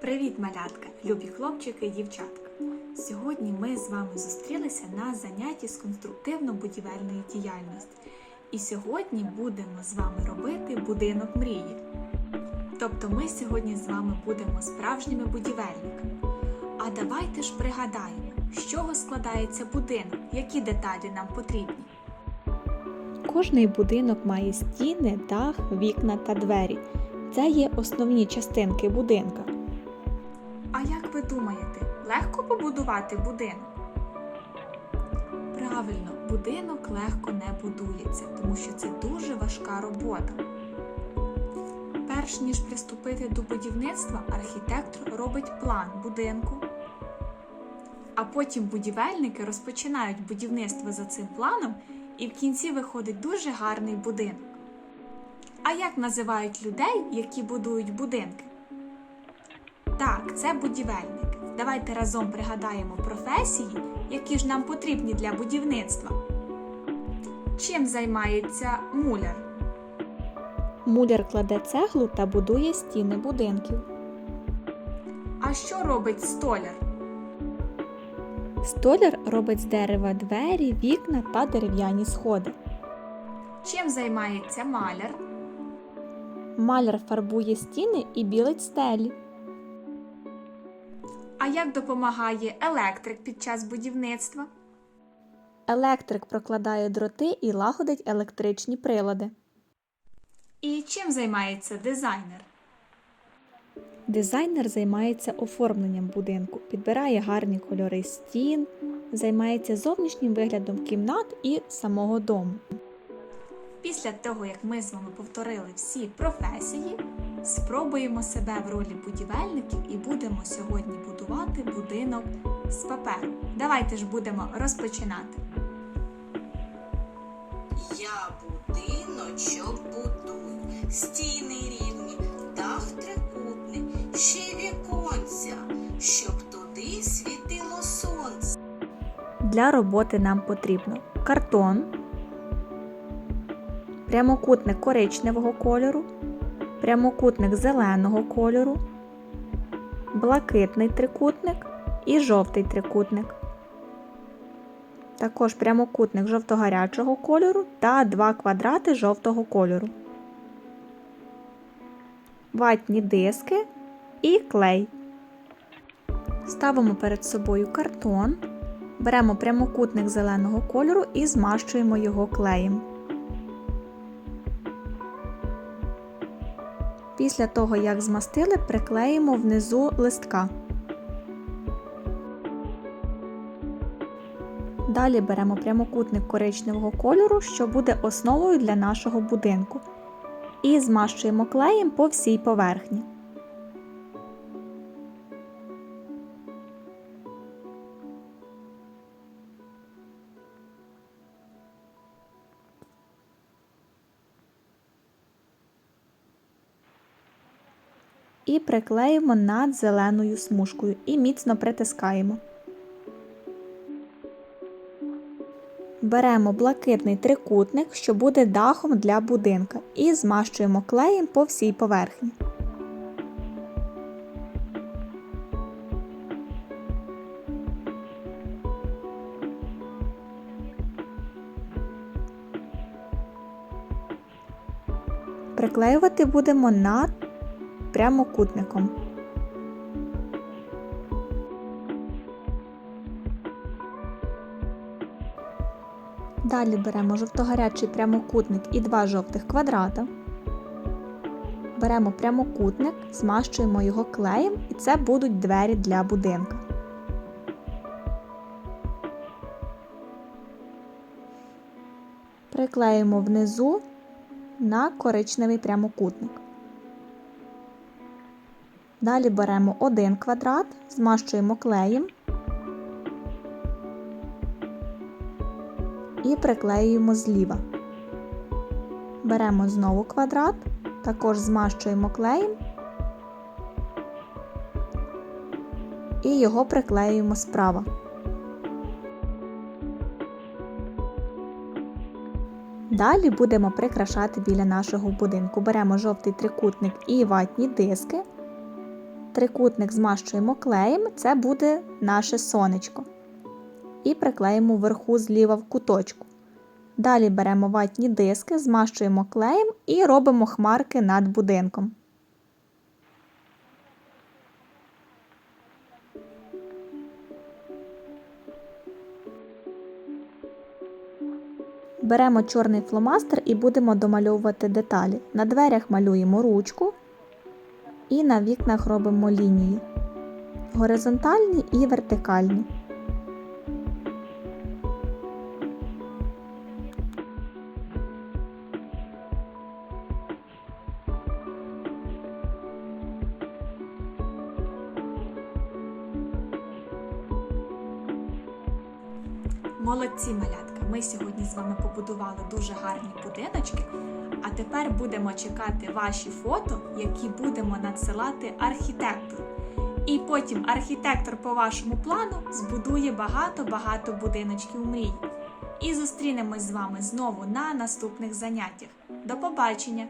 Привіт, малятка, любі хлопчики і дівчатка! Сьогодні ми з вами зустрілися на занятті з конструктивно-будівельної діяльності. І сьогодні будемо з вами робити будинок мрії. Тобто ми сьогодні з вами будемо справжніми будівельниками. А давайте ж пригадаємо, з чого складається будинок, які деталі нам потрібні. Кожний будинок має стіни, дах, вікна та двері. Це є основні частинки будинка. Ви думаєте, легко побудувати будинок? Правильно, будинок легко не будується, тому що це дуже важка робота. Перш ніж приступити до будівництва, архітектор робить план будинку, а потім будівельники розпочинають будівництво за цим планом, і в кінці виходить дуже гарний будинок. А як називають людей, які будують будинки? Так, це будівельники. Давайте разом пригадаємо професії, які ж нам потрібні для будівництва. Чим займається муляр? Муляр кладе цеглу та будує стіни будинків. А що робить столяр? Столяр робить з дерева двері, вікна та дерев'яні сходи. Чим займається маляр? Маляр фарбує стіни і білить стелі. А як допомагає електрик під час будівництва? Електрик прокладає дроти і лагодить електричні прилади. І чим займається дизайнер? Дизайнер займається оформленням будинку, підбирає гарні кольори стін, займається зовнішнім виглядом кімнат і самого дому. Після того, як ми з вами повторили всі професії, спробуємо себе в ролі будівельників і будемо сьогодні будувати будинок з паперу. Давайте ж будемо розпочинати. Я будиночок будую, стіни рівні, дах трикутний, ще й віконця, щоб туди світило сонце. Для роботи нам потрібно картон, прямокутник коричневого кольору, прямокутник зеленого кольору, блакитний трикутник і жовтий трикутник. Також прямокутник жовто-гарячого кольору та два квадрати жовтого кольору. Ватні диски і клей. Ставимо перед собою картон. Беремо прямокутник зеленого кольору і змащуємо його клеєм. Після того, як змастили, приклеїмо внизу листка. Далі беремо прямокутник коричневого кольору, що буде основою для нашого будинку. І змащуємо клеєм по всій поверхні. І приклеїмо над зеленою смужкою і міцно притискаємо. Беремо блакитний трикутник, що буде дахом для будинка, і змащуємо клеєм по всій поверхні. Приклеювати будемо над прямокутником. Далі беремо жовтогарячий прямокутник і два жовтих квадрата. Беремо прямокутник, змащуємо його клеєм, і це будуть двері для будинка. Приклеїмо внизу на коричневий прямокутник. Далі беремо один квадрат, змащуємо клеєм і приклеюємо зліва. Беремо знову квадрат, також змащуємо клеєм і його приклеюємо справа. Далі будемо прикрашати біля нашого будинку. Беремо жовтий трикутник і ватні диски Трикутник змащуємо клеєм, це буде наше сонечко. І приклеїмо вверху зліва в куточку. Далі беремо ватні диски, змащуємо клеєм і робимо хмарки над будинком. Беремо чорний фломастер і будемо домальовувати деталі. На дверях малюємо ручку на вікнах робимо лінії. Горизонтальні і вертикальні. Молодці, малятка! Ми сьогодні з вами побудували дуже гарні будиночки. А тепер будемо чекати ваші фото, які будемо надсилати архітектору. І потім архітектор по вашому плану збудує багато-багато будиночків мрій. І зустрінемось з вами знову на наступних заняттях. До побачення!